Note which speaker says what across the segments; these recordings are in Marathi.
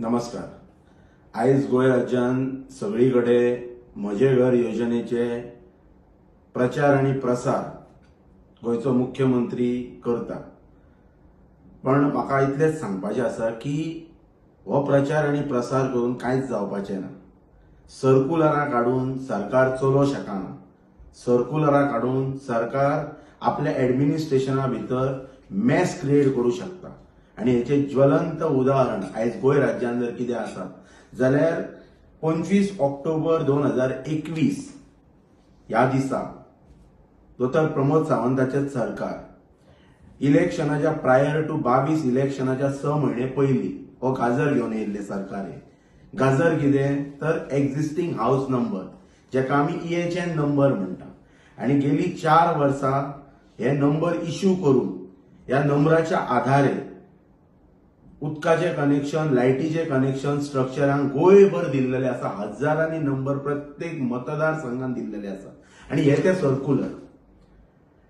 Speaker 1: नमस्कार. आयज गोंय राज्यान सगळीकडे म्हजे घर योजनेचे प्रचार आणि प्रसार गोंयचो मुख्यमंत्री करता. पण म्हाका इतलेंच सांगपाचें आसा की हो प्रचार आनी प्रसार करून कांयच जावपाचें ना. सर्कुलरां काडून सरकार चलो शकना सर्कुलरां काडून सरकार आपल्या एडमिनिस्ट्रेशना भितर मॅस क्रिएट करूं शकता. आनी हेचे ज्वलंत उदाहरण आयज गोंय राज्यांत जर कितें आसा जाल्यार पंचवीस ऑक्टोबर दोन हजार एकवीस. ह्या दिसा दोतोर प्रमोद सावंताचें सरकार. इलेक्शनाच्या प्रायर टू बावीस इलेक्शनाच्या स म्हयने पयलीं हो गाजर घेवन येयल्ले सरकारे. गाजर कितें? तर एक्झिस्टींग हाऊस नंबर जेका आमी ईएचएन नंबर म्हणटा आनी गेली चार वर्सां हे नंबर इश्यू करून ह्या नंबराच्या आधारे उदकाचें कनेक्शन लायटीचें कनेक्शन स्ट्रक्चरांक गोंयभर दिल्लेले आसा हजारांनी नंबर प्रत्येक मतदारसंघात दिल्लेले आसा आनी हे ते सर्कुलर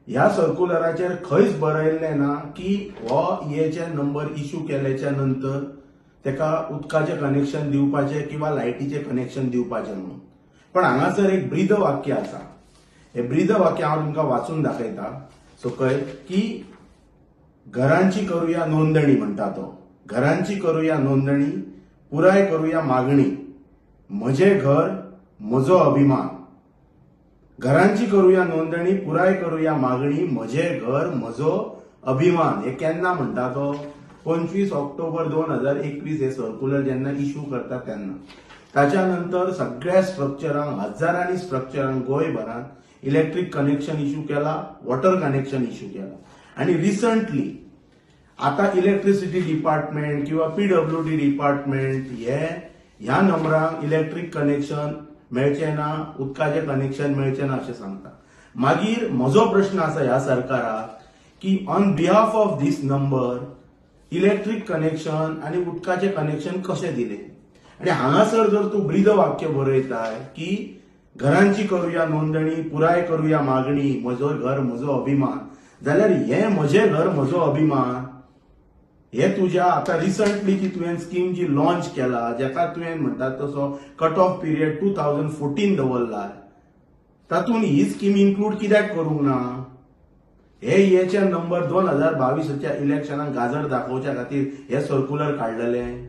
Speaker 1: ह्या सर्कुलराचेर खंयच बरयल्लें ना की हो ईएचएन नंबर इश्यू केल्याच्यानंतर तेका उदकाचें कनेक्शन दिवपाचें किंवा लायटीचें कनेक्शन दिवपाचें म्हणून. पण हांगासर एक ब्रीद वाक्य आसा. हे ब्रीद वाक्य हांव तुमकां वाचून दाखयता. सकयल की घरांची करूया नोंदणी म्हणटा तो. घरांची करूया नोंदणी पुराय करूया मागणी. म्हजे घर म्हजो अभिमान. घरांची करूया नोंदणी पुराय करूया मागणी म्हजे घर म्हजो अभिमान. हे केन्ना म्हणटा तो? पंचवीस ऑक्टोबर दोन हजार एकवीस हे सर्क्युलर जेन्ना इश्यू करता तेन्ना ताच्या नंतर सगळ्या स्ट्रक्चरांक हजारांनी स्ट्रक्चरांक गोंयभरात इलेक्ट्रीक कनेक्शन इश्यू केला वॉटर कनेक्शन इश्यू केला. आणि रिसंटली आता इलेक्ट्रिसिटी डिपार्टमेंट किंवा पीडब्ल्यू डी डिपार्टमेंट हे ह्या नंबरांक इलेक्ट्रीक कनेक्शन मेळचें ना उदकाचें कनेक्शन मेळचें ना अशें सांगता मागीर म्हजो प्रश्न आसा ह्या सरकाराक की on behalf of this number electric connection आनी उदकाचें कनेक्शन कशें दिलें? आनी हांगासर जर तूं ब्रीद वाक्य बरयताय की घरांची करूया नोंदणी पुराय करूया मागणी म्हजो घर म्हजो अभिमान जाल्यार हें म्हजें घर म्हजो अभिमान हे तुज्या आता रिसंटली की तुवें स्कीम जी लॉन्च केला जेका तुवें म्हणटा तसो cut off period two thousand fourteen दवरला तातूंत ही स्कीम इन्क्लूड कित्याक करूंक ना? हे ईएचए नंबर दोन हजार बावीसच्या इलेक्शनाक गाजर दाखोवच्या खातीर हे सर्क्युलर काडलेलें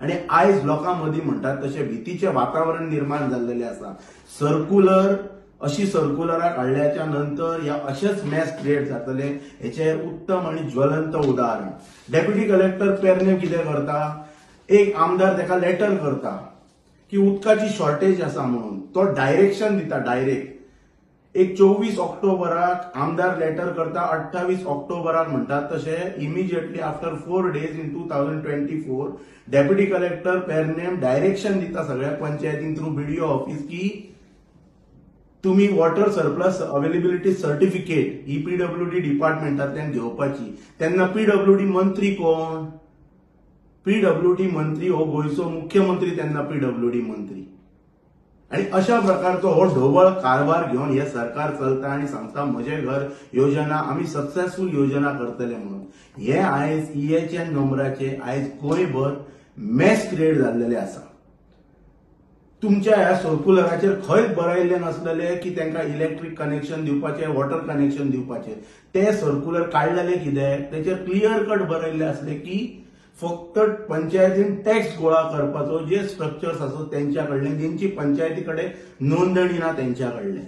Speaker 1: आणि आयज लोकां मदीं म्हणटात तशें भितीचें वातावरण निर्माण जाल्लेलें आसा सर्क्युलर अशी सर्क्युलरां काढल्याच्या नंतर या अशेच मॅस क्रिएट जातले हेचे उत्तम आणि ज्वलंत उदाहरण. डेप्युटी कलेक्टर पेरने कितें करता? एक आमदार ताका लेटर करता की उदकाची शॉर्टेज आसा म्हणून. तो डायरेक्शन दिता डायरेक्ट एक चोवीस ऑक्टोबराक आमदार लेटर करता अठ्ठावीस ऑक्टोबराक म्हणटात तशें immediately after four days in two thousand twenty four deputy collector Pernem direction दिता सगळ्या पंचायतीन थ्रू बीडीओ ऑफिस की तुम्ही वॉटर सरप्लस अवेलेबिलिटी सर्टिफिकेट ही पीडब्ल्यू डी डिपार्टमेंटांतल्यान घेवपाची. तेन्ना पीडब्ल्यू डी मंत्री कोण? पीडब्ल्यू डी मंत्री हो गोंयचो मुख्यमंत्री तेन्ना पीडब्ल्यू डी मंत्री. आणि अशा प्रकारचो हो ढोबळ कारभार घेऊन हे सरकार चलता आणि सांगता म्हजे घर योजना आम्ही सक्सेसफुल योजना करतले म्हणून. हे आयज ईएचएन नंबराचे आयज गोंयभर मॅस क्रिएट जाल्लेले आसा तुमच्या ह्या सर्क्युलराचेर खंयच बरयल्लें नासलेलें की तांकां इलेक्ट्रीक कनेक्शन दिवपाचें वॉटर कनेक्शन दिवपाचें. ते सर्क्युलर काडलेलें कितें तेचेर क्लियर कट बरयल्लें आसले की फक्त पंचायतीन टॅक्स गोळा करपाचो जे स्ट्रक्चर्स आसत तेंच्या कडल्यान तेंची पंचायती कडेन नोंदणी ना तेंच्या कडल्यान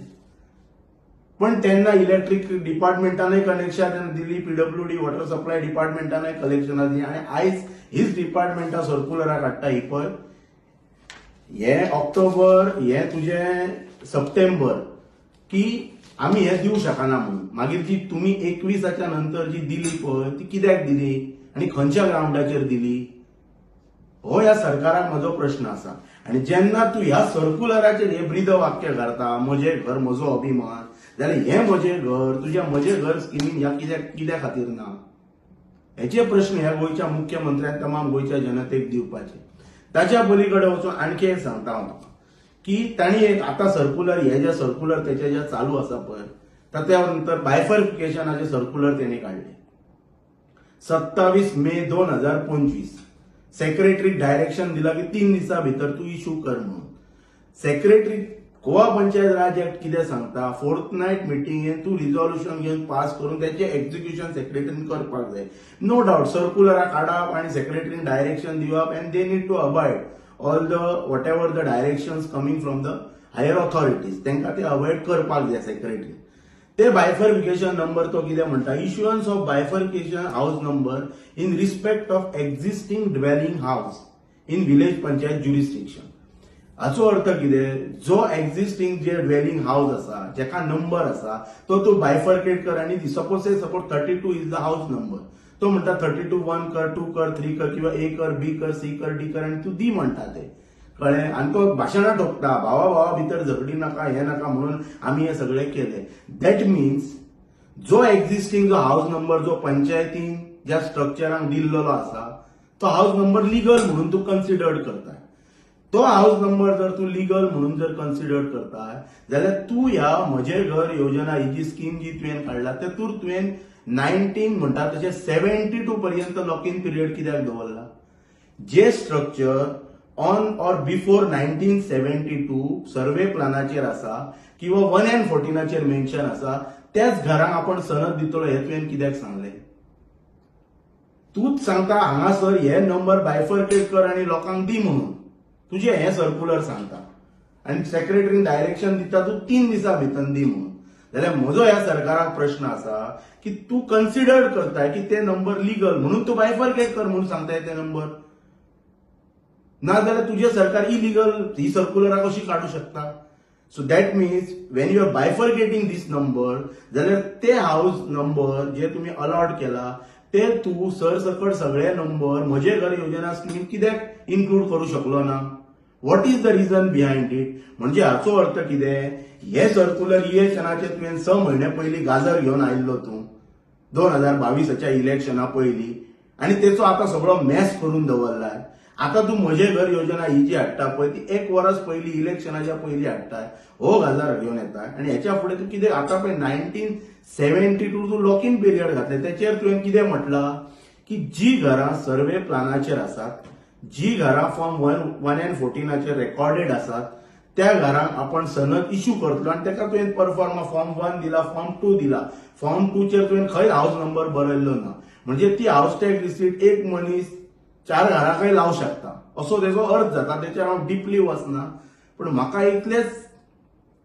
Speaker 1: पण तेन्ना इलेक्ट्रीक डिपार्टमेंटानय कनेक्शन दिली P W D water supply डिपार्टमेंटानय कलेक्शनां दिली आणि आयज हीच डिपार्टमेंटा सर्क्युलरां काडटा ही पळय हे ऑक्टोबर हे तुझे सप्टेंबर की आम्ही हे दिवं शकना म्हणून. मागीर जी तुम्ही एकवीसाच्या नंतर जी दिली पळय ती कित्याक दिली? आणि खंयच्या ग्राउंडाचेर दिली? हो ह्या सरकाराक म्हजो प्रश्न आसा आणि जेन्ना तूं ह्या सर्क्युलराचेर हे ब्रीद वाक्य करता म्हजें घर म्हजो अभिमान जाल्यार हे म्हजें घर तुज्या म्हजें घर स्किमीन ह्या कित्याक कित्या खातीर ना? हेचे प्रश्न ह्या गोंयच्या मुख्यमंत्र्यान तमाम गोंयच्या जनतेक दिवपाचे. ताच्या पलीकडे वचून आणखी एक सांगता हांव तुका की तांणी एक आतां सर्क्युलर हे जे सर्क्युलर तेचे जे चालू आसा पळय ताच्या नंतर बायफर्फिकेशनाचे सर्क्युलर तेणी काढले. सत्तावीस मे दोन हजार पंचवीस. सेक्रेटरीक डायरेक्शन दिला की तीन दिसा भितर तू इश्यू कर म्हणून. सेक्रेटरी गोवा पंचायत राज ऍक्ट कितें सांगता? फोर्थ नायट मिटिंगेन तू रिझॉल्युशन घेवन पास करून त्याचे एक्झिक्युशन सेक्रेटरीन करपाक जाय. नो डाऊट सर्क्युलरा काडप आणि सेक्रेटरीन डायरेक्शन दिवप and they need to avoid all the whatever the directions coming from the higher authorities तांकां ते अवॉइड करपाक जाय सेक्रेटरी ते बायफर्फिकेशन नंबर तो कितें म्हणटा? Issuance of bifurcation house number in respect of existing dwelling house in village panchayat jurisdiction हाचो अर्थ कितें जो एक्झिस्टींग जे ड्वेलिंग हाऊस आसा जेका नंबर आसा तो तूं बायफर्केट कर आनी suppose say suppose thirty two is the house number तो म्हणटा थर्टी टू वन कर टू कर थ्री कर किंवा ए कर बी कर सी कर डी कर आनी तूं दी म्हणटा ते. कळ्ळें? आनी तो भाशणां ठोकता भावा भावा भितर झगडी नाका हें नाका म्हणून आमी हें सगळें केलें. दॅट मिन्स जो एक्झिस्टींग जो हाऊस नंबर जो पंचायतीन ज्या स्ट्रक्चरांक दिल्लो आसा तो हाऊस नंबर लिगल म्हणून तूं कन्सिडर्ड करता. तो हाऊस नंबर जर तूं लिगल म्हणून जर कन्सिडर करताय जाल्यार तूं ह्या म्हजे घर योजना ही जी स्कीम जी तुवें काडला तेतूर तुवें नायन्टीन म्हणटा तशें सेव्हन्टी टू पर्यंत लॉक इन पिरियड कित्याक दवरला जे structure on or before nineteen seventy two survey प्लानाचेर आसा किंवा वन एन फोर्टीनाचेर मेन्शन आसा त्याच घरांक आपण सनद दितलो हे तुवें कित्याक सांगलें तूच सांगता हांगासर हे नंबर बायफर्केट कर आनी लोकांक दी म्हणून. तुझे हे सर्क्युलर सांगता. आनी सेक्रेटरीन डायरेक्शन दिता तूं तीन दिसा भितर दी म्हणून. जाल्यार म्हजो ह्या सरकाराक प्रश्न आसा की तूं कन्सिडर करताय की ते नंबर लिगल म्हणून तूं बायफर्केट कर म्हणून सांगताय ते नंबर ना जाल्यार तुजें सरकार इलिगल ही सर्क्युलरां कशी काडू शकता. So that means when you are bifurcating this number जाल्यार ते हाऊस नंबर जे तुम्ही अलॉट केला ते तूं सरसकट सगळे नंबर म्हजे घर योजना स्कीम कित्याक इन्क्लूड करू शकलो ना? What is the reason behind it म्हणजे हाचो अर्थ कितें हे सर्क्युलर इलेक्शनाचे तुवें स म्हयने पयलीं गाजर घेवन आयिल्लो तूं. दोन हजार बावीसाच्या इलेक्शना पयलीं आनी तेचो आतां सगळो मॅस करून दवरला आतां तूं म्हजे घर योजना ही जी हाडटा पळय ती एक वर्स पयलीं इलेक्शनाच्या पयलीं हाडटा हो गाजर घेवन येता आनी हेच्या फुडें तूं कितें आतां पळय नायन्टीन सेव्हन्टी टू तूं लॉक इन पिरियड घातलें. तेचेर तुवें कितें म्हटलां? की जी घरां सर्वे प्लानाचेर आसात जी घरां फॉर्म वन वन अँड फोर्टीनाचेर रेकॉर्डेड आसात त्या घरांक आपण सनद इश्यू करतलो आनी तेका तुवें परफॉर्मा फॉर्म वन दिला फॉर्म टू दिला. फॉर्म टूचेर तुवें खंय हाऊस नंबर बरयल्लो ना. म्हणजे ती हाऊस टॅक्स रिसीट एक मनीस चार घरांकय लावू शकता. असो तेजो अर्थ जाता तेचेर हांव डिपली वचना. पूण म्हाका इतलेंच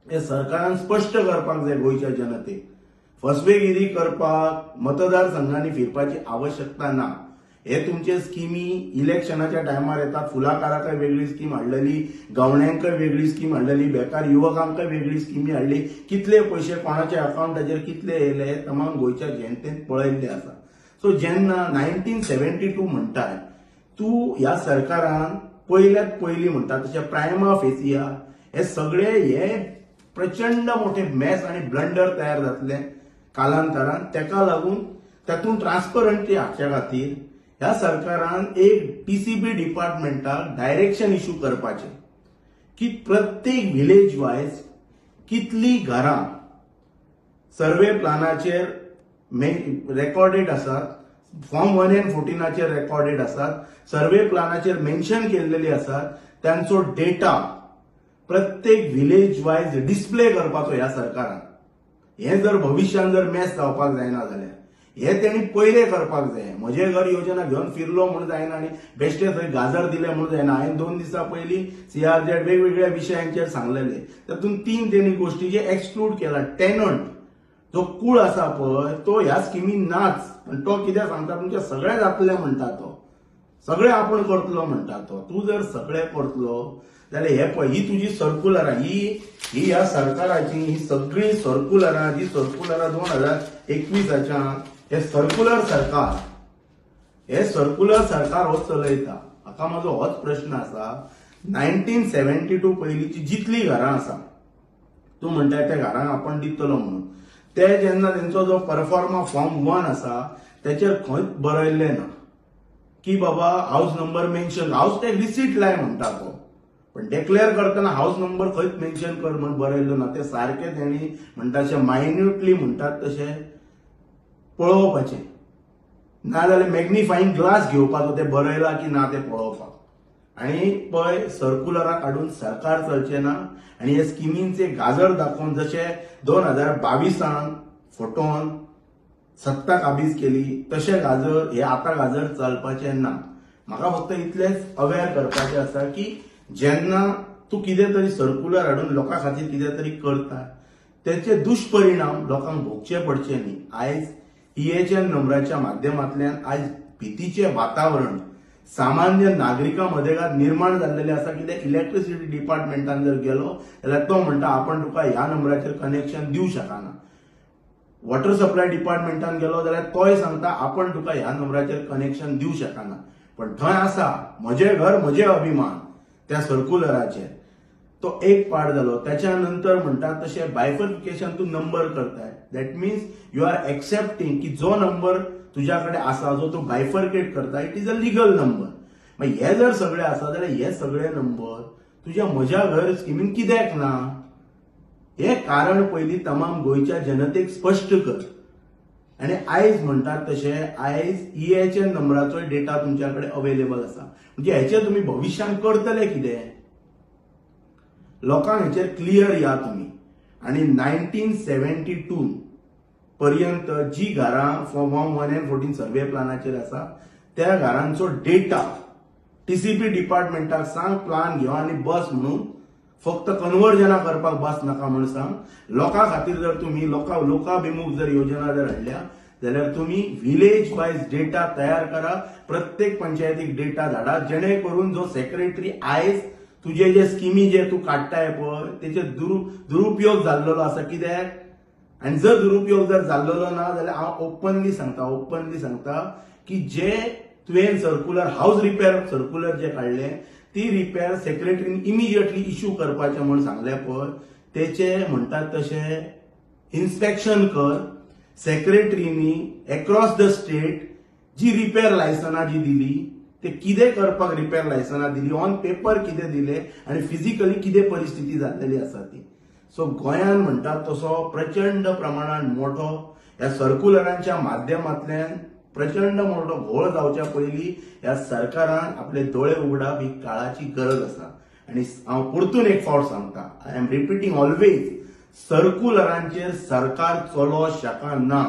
Speaker 1: हे सरकारान स्पश्ट करपाक जाय गोंयच्या जनतेक. फसवेगिरी करपाक मतदारसंघांनी फिरपाची आवश्यकता ना. हे तुमचे स्किमी इलेक्शनाच्या टायमार येतात. फुलाकारांकय वेगळी स्कीम हाडलेली गवण्यांकय वेगळी स्कीम हाडलेली बेकार युवकांकय वेगळी स्किमी हाडली. कितले पयशे कोणाच्या अकाउंटाचेर कितले येयले हे तमाम गोंयच्या जनतेन पळयल्ले आसा. सो जेन्ना नायन्टीन सेव्हन्टी टू म्हणटाय तूं ह्या सरकारान पयल्यात पयलीं म्हणटा तशें प्रायमा फेसिया हे सगळे हे प्रचंड मोठे मॅस आनी ब्लंडर तयार जातले कालांतरान. तेका लागून तातूंत ट्रान्सपरंटी हाडच्या खातीर ह्या सरकारान एक टीसीबी डिपार्टमेंटाक डायरेक्शन इश्यू करपाचें. की प्रत्येक विलेज वायज कितली घरां सर्वे प्लानाचेर रेकॉर्डेड आसात फॉर्म वन एन फोर्टीनाचेर रेकॉर्डेड आसात सर्वे प्लानाचेर मेन्शन केल्लेली आसात त्यांचो डेटा प्रत्येक विलेज वायज डिस्प्ले करपाचो ह्या सरकारान. हे जर भविष्यान जर मॅच जावपाक जायना जाल्यार. हे त्यांनी पहिले करपाक जाय. म्हजे घर योजना घेवन फिरलो म्हूण जायना आनी बेश्टे थंय गाजर दिले म्हूण जायना. हांवें दोन दिसा पयलीं सीआरजेड वेगवेगळ्या विशयांचेर सांगलेले. तातूंत तीन तेणी गोश्टी जे एक्सक्लूड केला. टेनंट जो कूळ आसा पळय तो ह्या स्किमीन नाच. पण तो कित्याक सांगता तुमच्या सगळें जातले म्हणटा तो. सगळे आपण करतलो म्हणटा तो. तूं जर सगळे करतलो जाल्यार हे पळय ही तुजी सर्क्युलरां ही ही ह्या सरकाराची ही सगळी सर्क्युलरां जी सर्क्युलरां दोन हजार एकवीसाच्या हे सर्क्युलर सरकार हे सर्क्युलर सरकार हो चलयता. हाका म्हजो होच प्रश्न आसा नायन्टीन सेव्हन्टी टू पयलींची जितली घरां आसा तूं म्हणटा त्या घरांक आपण दितलो म्हणून. ते जेन्ना तेंचो जो परफॉर्मा फॉर्म वन आसा तेचेर खंयच बरयल्लें ना. की बाबा हाऊस नंबर मेन्शन हाऊस ते लिसीट लाय म्हणटा तो. पण डिक्लेअर करतना हाऊस नंबर खंयच मेन्शन कर म्हणून बरयल्लो ना ते सारखे तेणी म्हणटा तशें मायन्युटली म्हणटात तशें पळोवपाचें नाजाल्यार मॅग्निफाईंग ग्लास घेवपाचो ते बरयला की ना ते पळोवपाक. आणि पळय सर्कुलराक हाडून सरकार चलचें ना आणि हे स्किमींचे गाजर दाखोवन जशे दोन हजार बावीसांत फोटोन सत्ता काबीज केली तशे गाजर हे आता गाजर चलपाचे ना. म्हाका फक्त इतलेंच अवेअर करपाचें आसा की जेन्ना तूं कितें तरी सर्कुलर हाडून लोकां खातीर कितें तरी करता त्याचे दुश्परिणाम लोकांक भोगचे पडचे न्ही. आयज ईएचएन नंबराच्या माध्यमांतल्यान आयज भीतीचें वातावरण सामान्य नागरिकांमध्ये मदें निर्माण जाल्लेलें आसा कित्याक इलेक्ट्रिसिटी डिपार्टमेंटान जर गेलो जाल्यार तो म्हणटा आपण तुका ह्या नंबराचेर कनेक्शन दिवं शकना. वॉटर सप्लाय डिपार्टमेंटान गेलो जाल्यार तोय सांगता आपण तुका ह्या नंबराचेर कनेक्शन दिवं शकना. पण थंय आसा म्हजें घर म्हजें अभिमान. त्या सर्क्युलराचेर तो एक पार्ट जालो त्याच्यानंतर नंतर म्हणटात तशे बायफर्फिकेशन तूं नंबर करताय. That means you are accepting की जो नंबर तुज्या कडेन आसा जो तूं बायफर्केट करता it is a legal number मागीर हे जर सगळे आसा जाल्यार हे सगळे नंबर तुज्या म्हज्या घर स्किमीन कित्याक ना? हे कारण पयलीं तमाम गोंयच्या जनतेक स्पश्ट कर. आणि आयज म्हणटात तसे आयज ईएचएन नंबराचो डेटा तुमच्या कडेन अवेलेबल आसा म्हणजे हेचे तुमी भविष्यात करतले कितें लोकांक हेचेर क्लियर या तुमी आणि नायन्टीन सेव्हन्टी टू पर्यंत जी घरां form one and fourteen survey प्लानाचेर आसा त्या घरांचो डेटा टीसीपी डिपार्टमेंटाक सांग प्लान घेव आनी बस म्हणून फक्त कन्वर्जना करपाक बस नाका म्हणून सांग. लोकां खातीर जर तुमी लोकां लोकाभिमुख जर योजना जर हाडल्या जाल्यार तुम्ही विलेज वायज डेटा तयार करा. प्रत्येक पंचायतीक डेटा धाडा जेणे करून जो सेक्रेटरी आयज तुझे जे स्किमी जे तूं काडटाय पळय तेचे दुरु दुरुपयोग जाल्लो आसा कित्याक आणि जर दुरुपयोग जर जाल्लो ना जाल्यार हांव ओपनली सांगता ओपनली सांगता की जे तुवें सर्कुलर हाऊस रिपेअर सर्कुलर जे काडलें ती रिपेअर सेक्रेटरीन इमिजिएटली इश्यू करपाचें म्हूण सांगले पळय तेचे म्हणटात तशें इन्स्पेक्शन कर सेक्रेटरीनी अक्रॉस द स्टेट जी रिपेअर लायसनां जी दिली ते कितें करपाक रिपेअर लायसनां दिली ऑन पेपर कितें दिले आणि फिजिकली कितें परिस्थिती जाल्लेली आसा ती. सो गोंयान म्हणटात तसो प्रचंड प्रमाणात मोठो ह्या सर्कुलरांच्या माध्यमांतल्यान प्रचंड मोठो घोळ जावच्या पयलीं ह्या सरकारान आपले दोळे उगडप ही काळाची गरज आसा. आणि हांव परतून एक फावट सांगता. आय एम रिपिटींग ऑलवेज सर्कुलरांचेर सरकार चलो शकना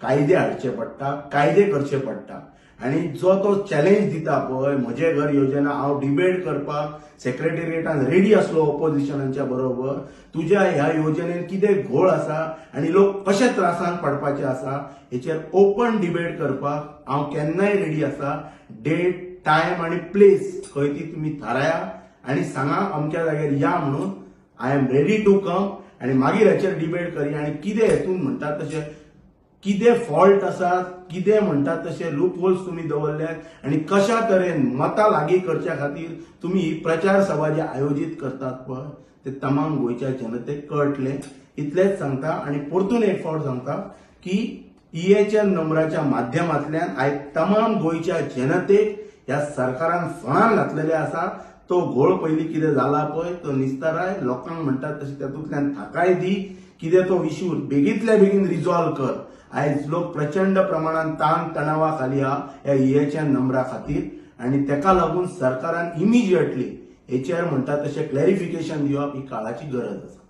Speaker 1: कायदे हाडचे पडटा कायदे करचे पडटा. आणि जो तो चॅलेंज दिता पळय म्हजे घर योजना हांव डिबेट करपाक सेक्रेटेरिएटान रेडी आसलो ऑपोजिशनाच्या बरोबर. तुज्या ह्या योजनेन कितें घोळ आसा आणि लोक कशे त्रासान पडपाचे आसा हेचेर ओपन डिबेट करपाक हांव केन्नाय रेडी आसा. डेट टायम आणि प्लेस खंय ती तुमी थाराया आणि सांगा अमक्या जाग्यार या म्हणून. I am ready to come आणि मागीर हेचेर डिबेट करया आणि कितें हेतून म्हणटात तशें कितें फॉल्ट आसा कितें म्हणटात तशे लूप होल्स तुमी दवरल्यात आणि कशा तरेन मतां लागीं करच्या खातीर तुमी प्रचार सभा जी आयोजीत करतात पळय ते तमाम गोंयच्या जनतेक कळटले. इतलेंच सांगता आणि परतून एक फावट सांगता की ईएचएन नंबराच्या माध्यमांतल्यान आयज तमाम गोंयच्या जनतेक ह्या सरकारान फळान घातलेले आसा. तो घोळ पयलीं कितें जाला पळय तो निस्ताराय लोकांक म्हणटात तशें तातूंतल्यान थाकाय दी. कितें तो इश्यू बेगींतल्या बेगीन रिजॉल्व कर. आयज लोक प्रचंड प्रमाणात ताण तणावा खाली हा ह्या ईएचएन नंबरा खातीर. आणि तेका लागून सरकारान इमिजिएटली हेचेर म्हणटा तशें क्लॅरिफिकेशन दिवप ही काळाची गरज आसा.